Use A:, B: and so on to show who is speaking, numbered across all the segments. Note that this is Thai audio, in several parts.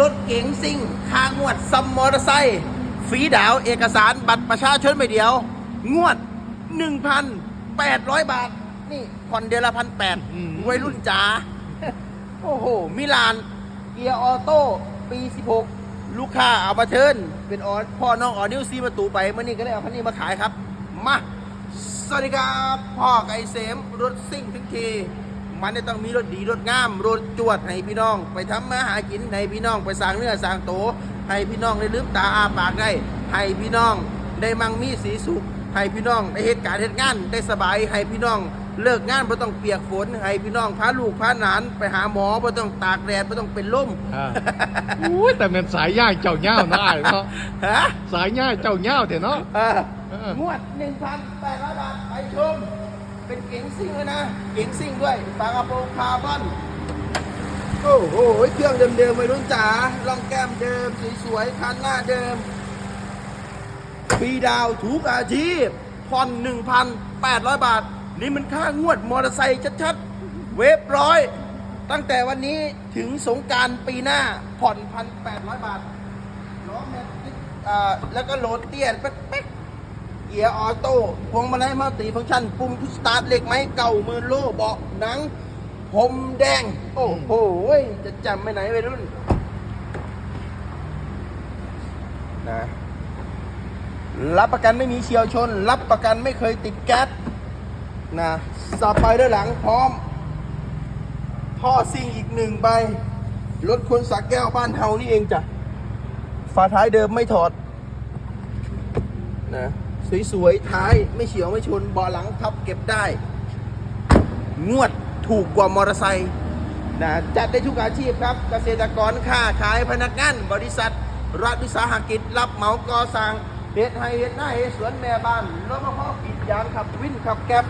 A: รถเก๋งซิ่งคางวดซัมมอเตอร์ไซค์ฝีดาวเอกสารบัตรประชาชนไปเดียว งวด 1,800 บาท นี่ผ่อนเดือนละพันแปด
B: อืม
A: วัยรุ่นจ๋าโอ้โห มิลาน เกียร์ออโต้ ปี 16 ลูกค้าเอามาเทิร์นเป็นออพ่อน้องออนิวซีประตูไปเมื่อนี้ก็เลยเอาคันนี้มาขายครับ มา สวัสดีครับ พ่อไก่เสมรถซิ่งทั้งที มันจะต้องมีรถดีรถงามรถจวดให้พี่น้อง ไปทำมาหากินให้พี่น้องไปสร้างเนื้อสร้างโตวให้พี่น้องได้ลืมตาอาปากได้ให้พี่น้องได้มั่งมีสีสุขให้พี่น้องได้เหตุการณ์เหตุงานได้สบายให้พี่น้องเลิกงานไม่ต้องเปียกฝนให้พี่น้องพาลูกพาหลานไปหาหมอไม่ต้องตากแดดไม่ต้องเป็นลม
B: อ่าอุ้ยแต่เป็นสายย่างเจ้าเง่าเนาะอ้ายเนาะ
A: ฮะ
B: สายย่างเจ้าเง่าเถอะเนาะ
A: เออ
B: เออ
A: งวด1,800บาทไปชม เป็นเก๋งซิ่งเลยนะ เก๋งซิ่งด้วย ฝากระโปรงคาร์บอน โอ้โห เครื่องเดิมๆไปรุ่นจ๋าลองแก้มเดิม สวยๆ คันหน้าเดิมฟรีดาวน์ทุกอาชีพผ่อน1,800 บาท นี่มันค่างวดมอเตอร์ไซค์ชัดๆ เวฟร้อย ตั้งแต่วันนี้ถึงสงการปีหน้าผ่อน 1,800 บาทล้อแม็กซ์แล้วก็โหลดเตี้ยนเป๊ก เกียร์ออโต้พวงมาลัยมัลติฟังก์ชันปุ่มพุชสตาร์ทเหล็กไม้เก่ามือโล่เบาะหนังผมแดง โอ้โหจะจำไปไหนไปรุ่นนะรับประกันไม่มีเฉียวชน รับประกันไม่เคยติดแก๊สนะสไปเดอร์หลังพร้อมท่อซิ่งอีกหนึ่งใบ รถคนสักแก้วบ้านเฮานี่เองจ้ะฝาท้ายเดิมไม่ถอดนะ สวยๆ ท้ายไม่เฉียวไม่ชนเบาะหลังพับเก็บได้ งวดถูกกว่ามอเตอร์ไซค์นะจัดได้ทุกอาชีพครับ เกษตรกรค้าขายพนักงานบริษัท รัฐวิสาหกิจ รับเหมาก่อสร้างเฮ็ดไฮเฮ็ดหน้าเฮ็ดสวนแม่บ้านรถมะพร้าวกีดยางขับวินขับแก๊บ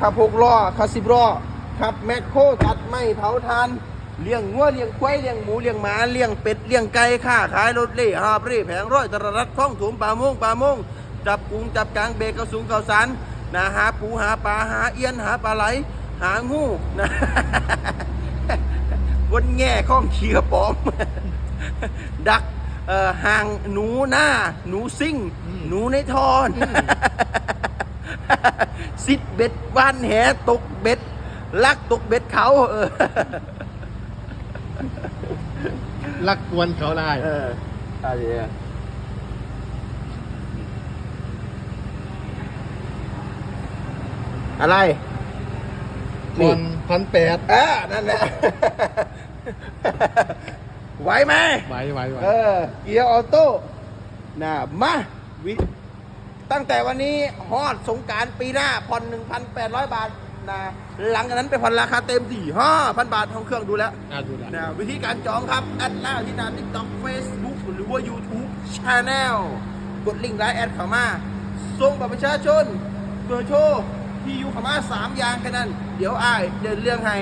A: ขับหกล้อขับสิบล้อขับแมคโครตัดไม้เผาทานเลี้ยงงัวเลี้ยงควายเลี้ยงหมูเลี้ยงหมาเลี้ยงเป็ดเลี้ยงไก่ค้าขายรถเล่หาบเร่แผงร้อยตลาดนัดคล้องถมป่าโมงป่าโมง จับกุ้งจับกลางเบรกกระสูงเกาสารนะหาปูหาปลาหาเอี้ยนหาปลาไหล หางูนะบนแง่ข้องเขียปอม ดักเอ่อห่างหนูหน้า หนูซิ่ง
B: อืม
A: หนูในทอนซิดเบ็ดว่านแหตกเบ็ด ลักตกเบ็ดเขาเออ
B: ลักกวนเขาได้
A: เอออะไร อะอะไร
B: กวนพันแปด
A: เออนั่นแหละ ไหวไหม
B: ไหวไหวไหว
A: เออ เกียร์ออโต้นะมาวิตั้งแต่วันนี้ฮอดสงกรารปีหน้าผ่อน1,800 บาทนะหลังจากนั้นไปผ่อนราคาเต็มที่5,000บาทของเครื่องดูแล้ว
B: อะดูแล
A: นะวิธีการจองครับ แอดหน้าที่หน้า TikTok Facebook หรือว่า YouTube Channel กดลิงก์ไลน์แอดเข้ามาส่งบัตรประชาชนเบอร์โทร ที่อยู่เข้ามา3อย่างแค่นั้น เดี๋ยวอ้ายเดินเรื่องให้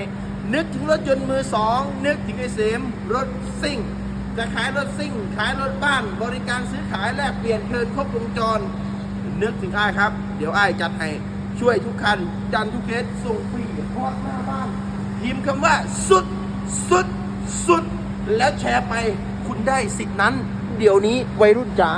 A: นึกถึงรถยนต์มือสอง นึกถึงไอ้เสมรถซิ่ง จะขายรถซิ่ง ขายรถบ้าน บริการซื้อขายแลกเปลี่ยนเทินครบวงจร นึกถึงอ้ายครับ เดี๋ยวอ้ายจัดให้ช่วยทุกคัน จันทุกเคสส่งฟรีฮอดหน้าบ้านพิมพ์คำว่าสุด สุด สุด แล้วแชร์ไป คุณได้สิทธินั้น เดี๋ยวนี้วัยรุ่นจ๋า